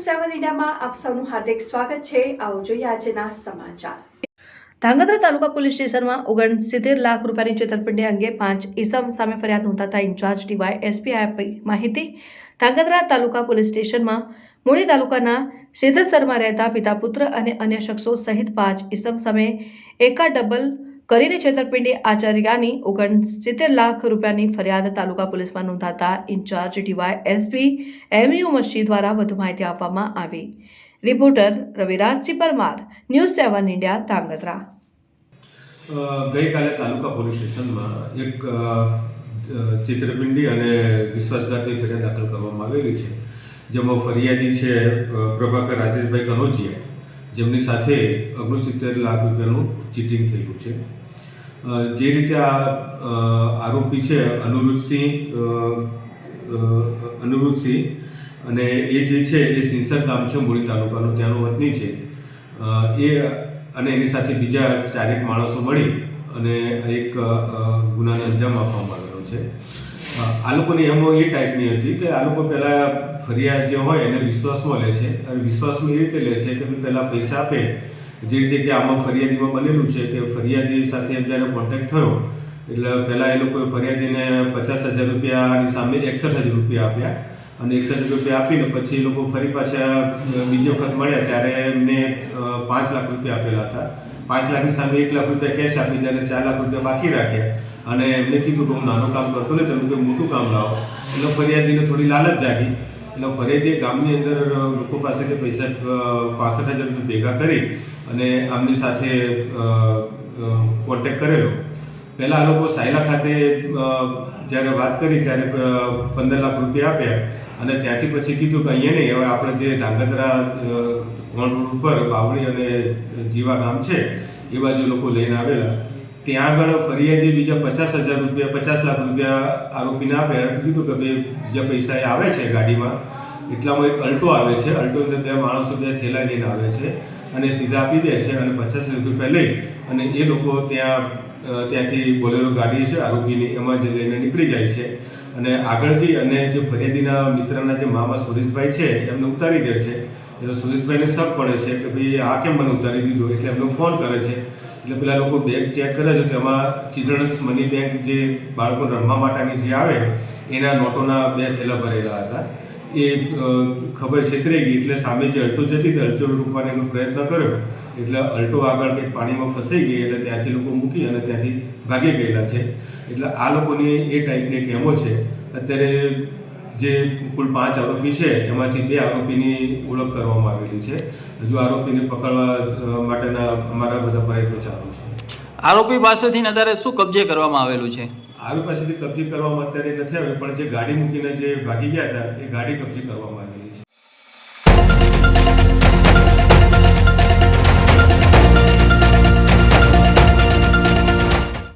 સેવન ઇન્ડિયામાં આપ સૌનું હાર્દિક સ્વાગત છે. આવો જોઈએ આજના સમાચાર. ધાંગધ્રા તાલુકા પોલીસ સ્ટેશનમાં ઓગણસિત્તેર લાખ રૂપિયાની છેતરપિંડી અંગે પાંચ ઇસમ સામે ફરિયાદ નોંધાતા ઇન્ચાર્જ ડીવાય એસપી આપી માહિતી. ધાંગધ્રા તાલુકા પોલીસ સ્ટેશનમાં મૂળી તાલુકાના સિદ્ધસરમાં રહેતા પિતા પુત્ર અને અન્ય શખ્સો સહિત પાંચ ઇસમ સામે એકા ડબલ કરીને છેતરપિંડી આચાર્યાની ઓગણસિત્તેર લાખ રૂપિયાની ફરિયાદ તાલુકા પોલીસમાં નોંધાતા incharge DY SP MU Masji દ્વારા વધુ માહિતી આપવામાં આવી. Reporter Ravirajsinh Parmar, news seven India, Dhrangadhra. ગઈકાલે તાલુકા પોલીસ સ્ટેશનમાં એક ચિત્રપિંડી અને વિશ્વાસઘાતની ફરિયાદ દાખલ કરવામાં આવેલી છે. જેમાં ફરિયાદી છે પ્રભાકર રાજેશભાઈ કનોજિયા. જેમની સાથે ઓગણસિત્તેર લાખ રૂપિયાનું ચીટિંગ થયેલું છે. જે રીતે આ આરોપી છે અનુરુદ્ધસિંહ અનુરુદ્ધસિંહ અને એ જે છે, એ સિંસર ગામ છે, મૂળી તાલુકાનું ત્યાંનો વતની છે. એ અને એની સાથે બીજા ચારેક માણસો મળી અને એક ગુનાને અંજામ આપવામાં આવેલો છે. આ લોકોની એમો એ ટાઈપની હતી કે આ લોકો પહેલાં ફરિયાદ જે હોય એને વિશ્વાસમાં લે છે. અને વિશ્વાસમાં એ રીતે લે છે કે પહેલાં પૈસા આપે. જે રીતે કે આમાં ફરિયાદીમાં બનેલું છે કે ફરિયાદી સાથે જ્યારે કોન્ટેક્ટ થયો, એટલે પહેલાં એ લોકોએ ફરિયાદીને પચાસ હજાર રૂપિયાની સામે એકસઠ હજાર રૂપિયા આપ્યા. અને એકસઠ રૂપિયા આપીને પછી એ લોકો ફરી પાછા બીજી વખત મળ્યા ત્યારે એમને પાંચ લાખ રૂપિયા આપેલા હતા. પાંચ લાખની સામે એક લાખ રૂપિયા કેશ આપી દે અને ચાર લાખ રૂપિયા બાકી રાખ્યા. અને એમને કીધું કે હું નાનું કામ કરતો નહીં તમે કોઈ મોટું કામ લાવો. એટલે ફરિયાદીને થોડી લાલચ જાગી. એટલે ફરિયાદીએ ગામની અંદર લોકો પાસેથી પૈસા પાસઠ હજાર રૂપિયા ભેગા કરી અને આમની સાથે કોન્ટેક્ટ કરેલો. પહેલાં આ લોકો સાયલા ખાતે જ્યારે વાત કરી ત્યારે પંદર લાખ રૂપિયા આપ્યા અને ત્યાંથી પછી કીધું કે અહીંયા નહીં, હવે આપણે જે ધાંગધ્રા કોણ રોડ ઉપર બાવળી અને જીવા ગામ છે, એ બાજુ લોકો લઈને આવેલા. ત્યાં આગળ ફરિયાદી બીજા પચાસ હજાર રૂપિયા, પચાસ લાખ રૂપિયા આરોપીને આપ્યા. કીધું કે ભાઈ બીજા પૈસા એ આવે છે ગાડીમાં. એટલામાં એક અલ્ટો આવે છે. અલ્ટો અંદર બે માણસો બે થેલા લઈને આવે છે. અને સીધા આપી દે છે અને પચાસ રૂપિયા લઈ અને એ લોકો ત્યાં ત્યાંથી બોલેરો ગાડી છે, આરોપીની એમાં જ લઈને નીકળી જાય છે. અને આગળ જઈ અને જે ફરિયાદીના મિત્રના જે મામા સુરેશભાઈ છે, એમને ઉતારી દે છે. એટલે સુરેશભાઈને શક પડે છે કે ભાઈ આ કેમ મને ઉતારી દીધો? એટલે એમનો ફોન કરે છે. એટલે પેલા લોકો બેગ ચેક કરે છે તેમાં ચિલ્ડ્રન્સ મની બેગ જે બાળકો રમવા માટેની જે આવે, એના નોટોના બે થેલા ભરેલા હતા. એ ખબર છેતરાઈ ગઈ, એટલે સામે જે અલ્ટો જતી હતી, અલ્ટો રોકવાનો પ્રયત્ન કર્યો. એટલે અલ્ટો આગળ કંઈક પાણીમાં ફસાઈ ગઈ, એટલે ત્યાંથી લોકો મૂકી અને ત્યાંથી ભાગી ગયેલા છે. એટલે આ લોકોની એ ટાઈપની એક છે. અત્યારે જે કુલ પાંચ આરોપી છે એમાંથી બે આરોપીની ઓળખ કરવામાં આવેલી છે. હજુ આરોપીને પકડવા માટેના અમારા બધા પ્રયત્નો ચાલુ છે. આરોપી પાસેથી અત્યારે શું કબજે કરવામાં આવેલું છે? આરોપી પાસેથી કબજે કરવામાં અત્યારે નથી આવ્યું પણ જે ગાડી મૂકીને જે ભાગી ગયા હતા એ ગાડી કબજે કરવામાં આવી